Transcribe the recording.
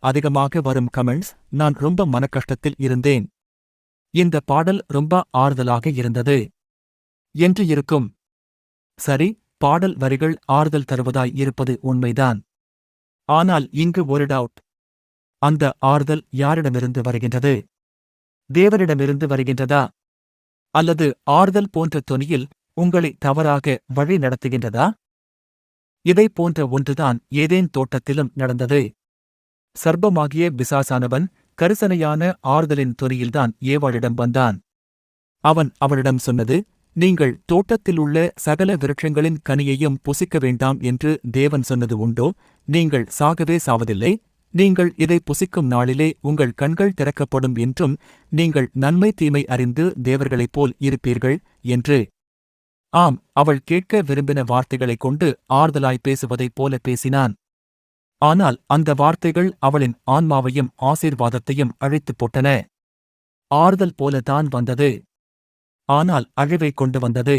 அதிகமாக வரும் கமெண்ட்ஸ் நான் ரொம்ப மனக்கஷ்டத்தில் இருந்தேன். இந்த பாடல் ரொம்ப ஆறுதலாக இருந்தது. என்று இருக்கும். சரி பாடல் வரிகள் ஆறுதல் தருவதாய் இருப்பது உண்மைதான். ஆனால் இங்கு ஒரு டவுட் அந்த ஆறுதல் யாரிடமிருந்து வருகின்றது? தேவரிடமிருந்து வருகின்றதா? அல்லது ஆறுதல் போன்ற தொனியில் உங்களை தவறாக வழி நடத்துகின்றதா இதை போன்ற ஒன்றுதான் ஏதேன் தோட்டத்திலும் நடந்தது. சர்ப்பமாகிய பிசாசானவன் கரிசனையான ஆறுதலின் துறையில்தான் ஏவாளிடம் வந்தான். அவன் அவளிடம் சொன்னது நீங்கள் தோட்டத்தில் உள்ள சகல விருட்சங்களின் கனியையும் புசிக்க வேண்டாம் என்று தேவன் சொன்னது உண்டோ? நீங்கள் சாகவே சாவதில்லை. நீங்கள் இதை புசிக்கும் நாளிலே உங்கள் கண்கள் திறக்கப்படும் என்றும் நீங்கள் நன்மை தீமை அறிந்து தேவர்களைப் போல் இருப்பீர்கள் என்று. ஆம் அவள் கேட்க விரும்பின வார்த்தைகளைக் கொண்டு ஆறுதலாய் பேசுவதைப் போல பேசினான். ஆனால் அந்த வார்த்தைகள் அவளின் ஆன்மாவையும் ஆசீர்வாதத்தையும் அழித்துப் போட்டன. ஆறுதல் போலதான் வந்தது. ஆனால் அழிவைக் கொண்டு வந்தது.